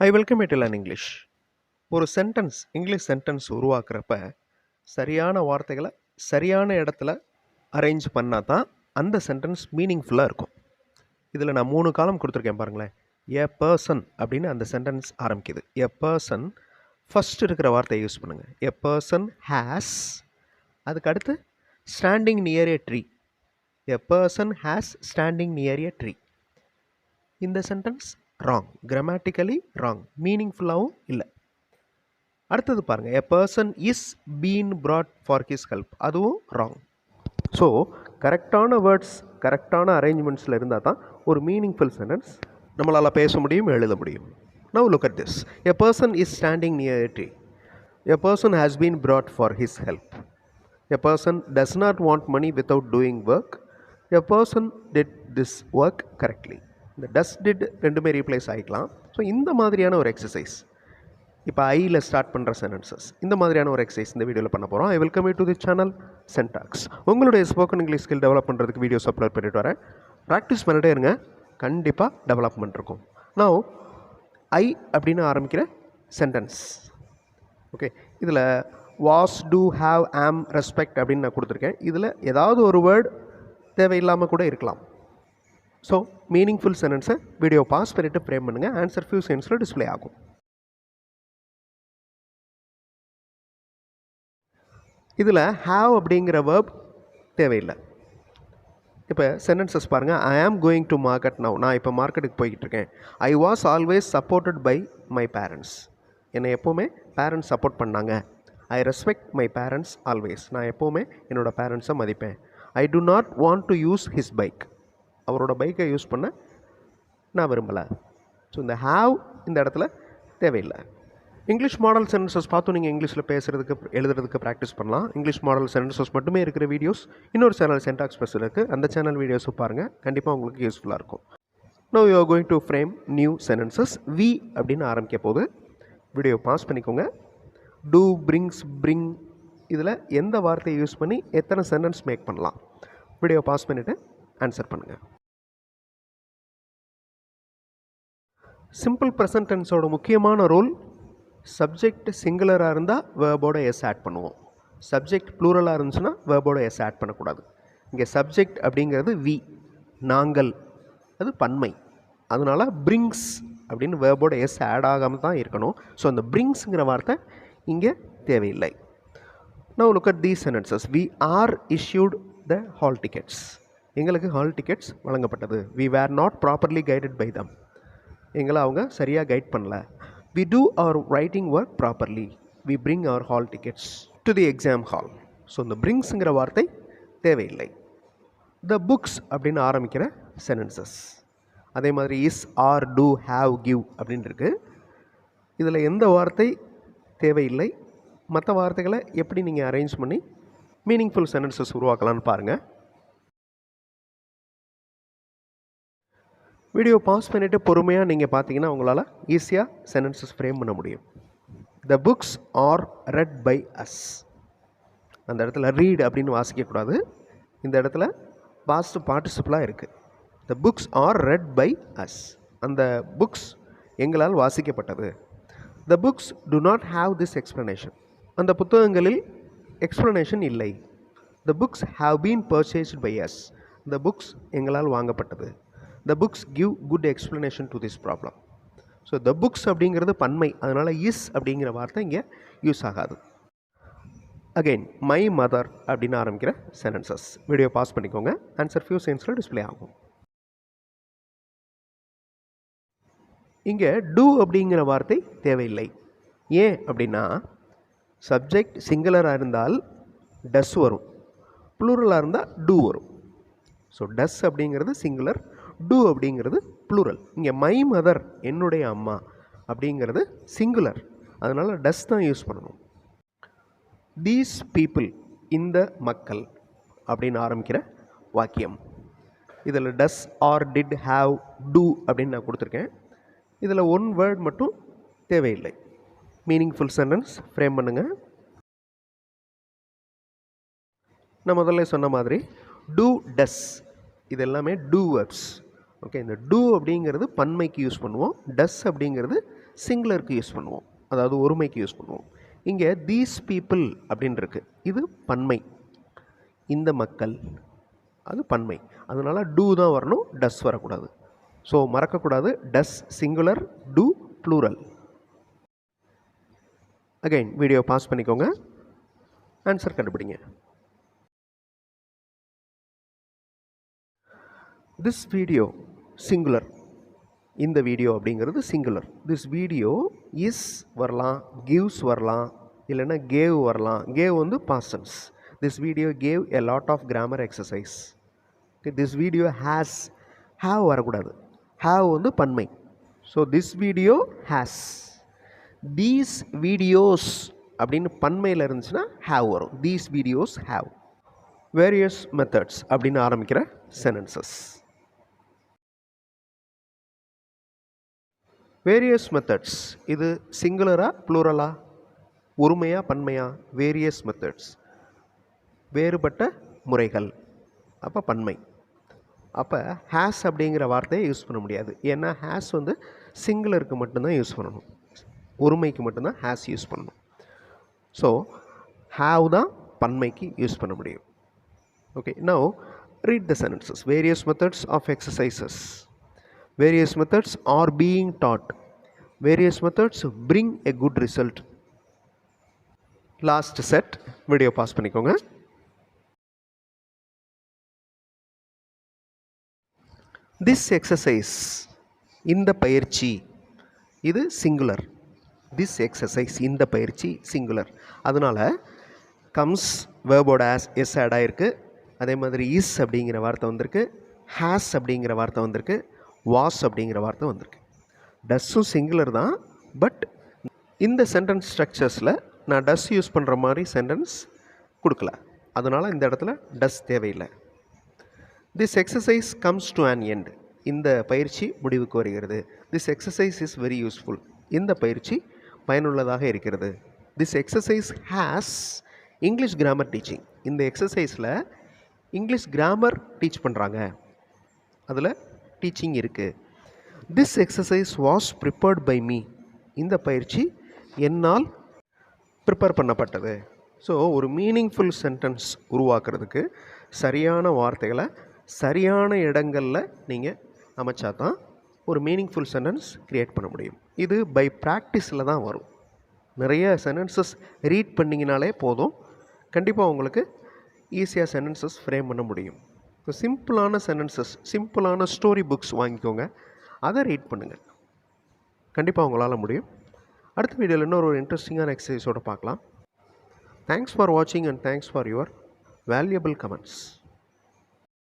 I welcome it in English ஒரு sentence English sentence உருவாக்குறப்ப சரியான வார்த்தைகளை சரியான இடத்துல அரேஞ்ச் பண்ணால் தான் அந்த சென்டென்ஸ் மீனிங்ஃபுல்லாக இருக்கும். இதில் நான் மூணு காலம் கொடுத்துருக்கேன் பாருங்களேன். எ பர்சன் அப்படின்னு அந்த சென்டென்ஸ் ஆரம்பிக்குது. எ பர்சன் ஃபஸ்ட் இருக்கிற வார்த்தையை யூஸ் பண்ணுங்கள் எ பர்சன் ஹேஸ் அதுக்கு அடுத்து standing near a tree a person has standing near a tree இந்த சென்டென்ஸ் ராங் கிராமட்டிக்கலி ராங் மீனிங்ஃபுல்லாகவும் இல்லை. அடுத்தது பாருங்கள் a person is been brought for his help அதுவும் ராங் ஸோ கரெக்டான வேர்ட்ஸ் கரெக்டான அரேஞ்ச்மெண்ட்ஸில் இருந்தால் தான் ஒரு மீனிங்ஃபுல் சென்டென்ஸ் நம்மளால் பேச முடியும் எழுத முடியும். Now look at this a person is standing near a a person has been brought for his help a person does not want money without doing work a person did this work correctly இந்த does did ரெண்டுமே replace ஆகிக்கலாம் so இந்த மாதிரியான ஒரு exercise இப்போ ஐயில் start பண்ணுற sentences இந்த மாதிரியான ஒரு எக்ஸசைஸ் இந்த வீடியோவில் பண்ண போகிறோம் I welcome you to the channel Syntax உங்களுடைய ஸ்போக்கன் இங்கிலீஷ் ஸ்கில் டெவலப் பண்ணுறதுக்கு வீடியோஸ் அப்லோட் பண்ணிட்டு வரேன். ப்ராக்டிஸ் பண்ணிட்டே இருங்க. கண்டிப்பாக டெவலப்மெண்ட் இருக்கும். நான் ஐ அப்படின்னு ஆரம்பிக்கிற சென்டென்ஸ் ஓகே இதில் was do have am respect அப்படின்னு நான் கொடுத்துருக்கேன். இதில் ஏதாவது ஒரு வேர்டு தேவையில்லாமல் கூட இருக்கலாம். ஸோ மீனிங்ஃபுல் சென்டென்ஸை வீடியோ பாஸ் பண்ணிவிட்டு ஃப்ரேம் பண்ணுங்கள் ஆன்சர் ஃபியூ சென்ஸில் டிஸ்ப்ளே ஆகும். இதில் ஹாவ் அப்படிங்கிற வேர்ப் தேவையில்லை. இப்போ சென்டென்சஸ் பாருங்கள் ஐ am going to market now நான் இப்போ மார்க்கெட்டுக்கு போய்கிட்டு இருக்கேன். I was always supported by my parents என்னை எப்போவுமே பேரண்ட்ஸ் சப்போர்ட் பண்ணாங்க. I respect my parents always நான் எப்போவுமே என்னோடய பேரண்ட்ஸை மதிப்பேன். I do not want to use his bike அவரோட பைக்கை யூஸ் பண்ண நான் விரும்பலை. ஸோ இந்த ஹாவ் இந்த இடத்துல தேவையில்லை. இங்கிலீஷ் மாடல் சென்டென்சஸ் பார்த்தும் நீங்கள் இங்கிலீஷில் பேசுகிறதுக்கு எழுதுறதுக்கு ப்ராக்டிஸ் பண்ணலாம். இங்கிலீஷ் மாடல் சென்டென்சஸ் மட்டுமே இருக்கிற வீடியோஸ் இன்னொரு சேனல் சென்டாக்ஸ் ஸ்பெஷல் இருக்குது அந்த சேனல் வீடியோஸும் பாருங்கள் கண்டிப்பாக உங்களுக்கு யூஸ்ஃபுல்லாக இருக்கும். Now you are going to frame new sentences we அப்படின்னு ஆரம்பிக்க போது வீடியோ பாஸ் பண்ணிக்கோங்க. டூ பிரிங்ஸ் பிரிங் இதில் எந்த வார்த்தையை யூஸ் பண்ணி எத்தனை சென்டென்ஸ் மேக் பண்ணலாம். வீடியோ பாஸ் பண்ணிவிட்டு ஆன்சர் பண்ணுங்கள் சிம்பிள் ப்ரெசன்ட் டென்ஸோட முக்கியமான ரோல் சப்ஜெக்ட் சிங்குலராக இருந்தால் வேர்போட எஸ் ஆட் பண்ணுவோம். சப்ஜெக்ட் ப்ளூரலாக இருந்துச்சுன்னா வேர்போட எஸ் ஆட் பண்ணக்கூடாது. இங்கே சப்ஜெக்ட் அப்படிங்கிறது வி நாங்கள். அது பன்மை. அதனால் பிரிங்ஸ் அப்படின்னு வேர்போட எஸ் ஆட் ஆகாமல் தான் இருக்கணும். ஸோ அந்த பிரிங்ஸுங்கிற வார்த்தை இங்கே தேவையில்லை. Now look at these sentences we are issued the hall tickets எங்களுக்கு ஹால் டிக்கெட்ஸ் வழங்கப்பட்டது. We were not properly guided by them எங்களை அவங்க சரியாக கைட் பண்ணல. We do our writing work properly we bring our hall tickets to the exam hall so இந்த பிரிங்ஸுங்கிற வார்த்தை தேவையில்லை. த புக்ஸ் அப்படின்னு ஆரம்பிக்கிற சென்டென்சஸ் அதே மாதிரி is are do have give அப்படின்னு இருக்குது இதில் எந்த வார்த்தை தேவையில்லை. மற்ற வார்த்தைகளை எப்படி நீங்கள் அரேஞ்ச் பண்ணி மீனிங்ஃபுல் சென்டென்சஸ் உருவாக்கலாம்னு பாருங்கள் வீடியோ பாஸ் பண்ணிவிட்டு பொறுமையாக நீங்கள் பார்த்தீங்கன்னா உங்களால் ஈஸியாக சென்டென்சஸ் ஃப்ரேம் பண்ண முடியும். The books are read by us அந்த இடத்துல ரீட் அப்படின்னு வாசிக்கக்கூடாது இந்த இடத்துல பாஸ்ட் பார்ட்டிசிபிளாக இருக்குது the books are read by us அந்த புக்ஸ் எங்களால் வாசிக்கப்பட்டது. The books do not have this explanation அந்த புத்தகங்களில் எக்ஸ்ப்ளனேஷன் இல்லை. The books have been purchased by us இந்த புக்ஸ் எங்களால் வாங்கப்பட்டது. The books give good explanation to this problem so the books அப்படிங்கிறது பன்மை. அதனால் இஸ் அப்படிங்கிற வார்த்தை இங்கே யூஸ் ஆகாது. அகெயின் மை மதர் அப்படின்னு ஆரம்பிக்கிற சென்டென்சஸ் வீடியோ பாஸ் பண்ணிக்கோங்க. ஆன்சர் ஃபியூ சென்ஸில் டிஸ்பிளே ஆகும். இங்கே டூ அப்படிங்கிற வார்த்தை தேவையில்லை. ஏன் அப்படின்னா சப்ஜெக்ட் சிங்குலராக இருந்தால் டஸ் வரும். ப்ளூரலாக இருந்தால் டூ வரும். ஸோ டஸ் அப்படிங்கிறது சிங்குலர் டூ அப்படிங்கிறது ப்ளூரல் இங்கே மை மதர் என்னுடைய அம்மா அப்படிங்கிறது சிங்குலர் அதனால் டஸ் தான் யூஸ் பண்ணணும். தீஸ் பீப்புள் இந்த மக்கள் அப்படின்னு ஆரம்பிக்கிற வாக்கியம். இதில் does are did have do அப்படின்னு நான் கொடுத்துருக்கேன். இதில் ஒன் வேர்ட் மட்டும் தேவையில்லை. மீனிங்ஃபுல் சென்டென்ஸ் ஃப்ரேம் பண்ணுங்கள் நான் முதல்ல சொன்ன மாதிரி டூ டஸ் இது எல்லாமே டூ வேர்ட்ஸ் ஓகே இந்த டூ அப்படிங்கிறது பன்மைக்கு யூஸ் பண்ணுவோம். டஸ் அப்படிங்கிறது சிங்குலருக்கு யூஸ் பண்ணுவோம். அதாவது ஒருமைக்கு யூஸ் பண்ணுவோம். இங்கே தீஸ் பீப்புள் அப்படின்னுருக்கு இது பன்மை. இந்த மக்கள் அது பன்மை. அதனால் டூ தான் வரணும் டஸ் வரக்கூடாது. ஸோ மறக்கக்கூடாது. Does singular do plural again video pause பண்ணிக்கோங்க. ஆன்சர் கண்டுபிடிங்க. திஸ் வீடியோ சிங்குலர் இந்த வீடியோ அப்படிங்கிறது சிங்குலர் திஸ் வீடியோ இஸ் வரலாம் கிவ்ஸ் வரலாம் இல்லைன்னா கேவ் வரலாம். கேவ் வந்து பாசன்ஸ் this video gave a lot of grammar exercise this video has have வரக்கூடாது. ஹாவ் வந்து பன்மை. So this video has these videos அப்படின்னு பன்மையில் இருந்துச்சுன்னா ஹேவ் வரும். These videos have various methods அப்படின்னு ஆரம்பிக்கிற சென்டென்சஸ் வேரியஸ் மெத்தட்ஸ் இது சிங்குலரா ப்ளூரலா ஒருமையா பன்மையா? வேரியஸ் மெத்தட்ஸ் வேறுபட்ட முறைகள். அப்போ பன்மை. அப்போ ஹேஸ் அப்படிங்கிற வார்த்தையை யூஸ் பண்ண முடியாது. ஏன்னா ஹேஸ் வந்து சிங்குலருக்கு மட்டும்தான் யூஸ் பண்ணணும். ஒருமைக்கு மட்டும்தான் ஹேஸ் யூஸ் பண்ணணும். ஸோ ஹாவ் தான் பன்மைக்கு யூஸ் பண்ண முடியும். Okay now read the sentences various methods of exercises various methods are being taught. Various methods bring a good result last set video pause பண்ணிக்கோங்க. திஸ் எக்ஸசைஸ் இந்த பயிற்சி இது singular this exercise இந்த பயிற்சி சிங்குலர் அதனால் comes வேர்போட as S add ஆகிருக்கு அதே மாதிரி இஸ் அப்படிங்கிற வார்த்தை வந்திருக்கு. ஹேஸ் அப்படிங்கிற வார்த்தை வந்திருக்கு. வாஸ் அப்படிங்கிற வார்த்தை வந்திருக்கு. டஸ்ஸும் சிங்குலர் தான் பட் இந்த சென்டென்ஸ் ஸ்ட்ரக்சர்ஸில் நான் டஸ் யூஸ் பண்ணுற மாதிரி சென்டென்ஸ் கொடுக்கல. அதனால் இந்த இடத்துல டஸ் தேவையில்லை. This exercise comes to an end இந்த பயிற்சி முடிவுக்கு வருகிறது. This exercise is very useful இந்த பயிற்சி பயனுள்ளதாக இருக்கிறது. This exercise has English grammar teaching இந்த எக்ஸசைஸில் இங்கிலீஷ் கிராமர் டீச் பண்ணுறாங்க அதில் டீச்சிங் இருக்குது this exercise was prepared by me இந்த பயிற்சி என்னால் ப்ரிப்பேர் பண்ணப்பட்டது. ஸோ ஒரு மீனிங்ஃபுல் சென்டென்ஸ் உருவாக்குறதுக்கு சரியான வார்த்தைகளை சரியான இடங்களில் நீங்கள் அமைச்சா தான் ஒரு மீனிங்ஃபுல் சென்டென்ஸ் க்ரியேட் பண்ண முடியும். இது பை ப்ராக்டிஸில் தான் வரும். நிறைய சென்டென்சஸ் ரீட் பண்ணிங்கனாலே போதும். கண்டிப்பாக உங்களுக்கு ஈஸியாக சென்டென்சஸ் ஃப்ரேம் பண்ண முடியும். சிம்பிளான சென்டென்சஸ் சிம்பிளான ஸ்டோரி புக்ஸ் வாங்கிக்கோங்க. அதை ரீட் பண்ணுங்கள் கண்டிப்பாக உங்களால் முடியும். அடுத்த வீடியோவில் இன்னொரு ஒரு இன்ட்ரெஸ்டிங்கான எக்ஸசைஸோடு பார்க்கலாம். தேங்க்ஸ் ஃபார் வாட்சிங் and thanks for your valuable comments